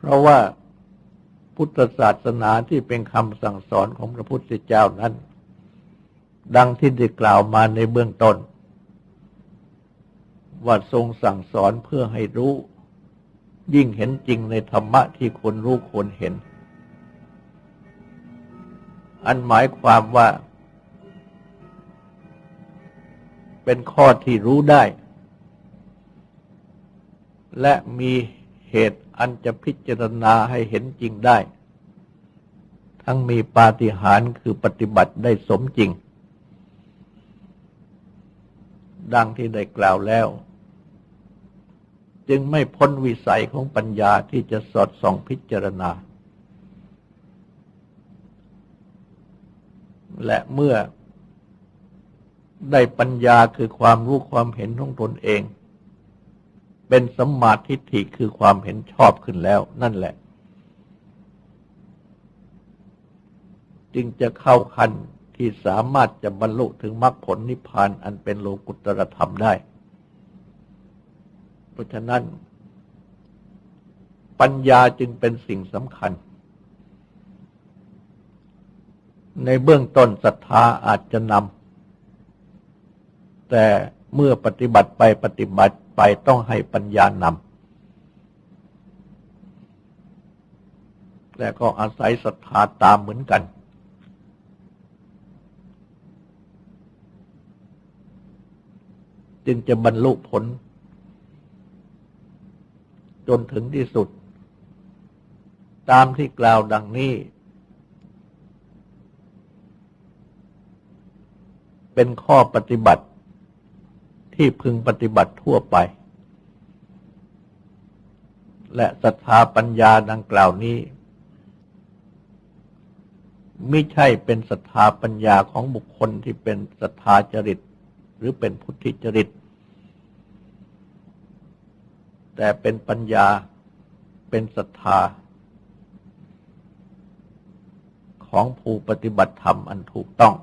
เพราะว่าพุทธศาสนาที่เป็นคำสั่งสอนของพระพุทธเจ้านั้น ดังที่ได้กล่าวมาในเบื้องต้น ว่าทรงสั่งสอนเพื่อให้รู้ ยิ่งเห็นจริงในธรรมะที่ควรรู้ควรเห็น อันหมายความว่า เป็นข้อที่รู้ได้ และมี เหตุอันจะพิจารณาให้เห็นจริงได้ ทั้งมีปาฏิหาริย์คือปฏิบัติได้สมจริง ดังที่ได้กล่าวแล้ว จึงไม่พ้นวิสัยของปัญญาที่จะสอดส่องพิจารณา และเมื่อได้ปัญญาคือความรู้ความเห็นของตนเอง เป็นสัมมาทิฏฐิคือความเห็นชอบขึ้นแล้วนั่นแหละ จึงจะเข้าขั้นที่สามารถจะบรรลุถึงมรรคผลนิพพานอันเป็นโลกุตรธรรมได้ เพราะฉะนั้น ปัญญาจึงเป็นสิ่งสำคัญ ในเบื้องต้นศรัทธาอาจจะนำแต่เมื่อปฏิบัติไปปฏิบัติ ไปต้องให้ปัญญานำและก็อาศัยศรัทธาตามเหมือนกัน จึงจะบรรลุผล จนถึงที่สุด ตามที่กล่าวดังนี้ เป็นข้อปฏิบัติ ที่พึงปฏิบัติทั่วไป และศรัทธาปัญญาดังกล่าวนี้ไม่ใช่เป็นศรัทธาปัญญาของบุคคลที่เป็นศรัทธาจริต หรือเป็นพุทธิจริต แต่เป็นปัญญาเป็นศรัทธา ของผู้ปฏิบัติธรรมอันถูกต้อง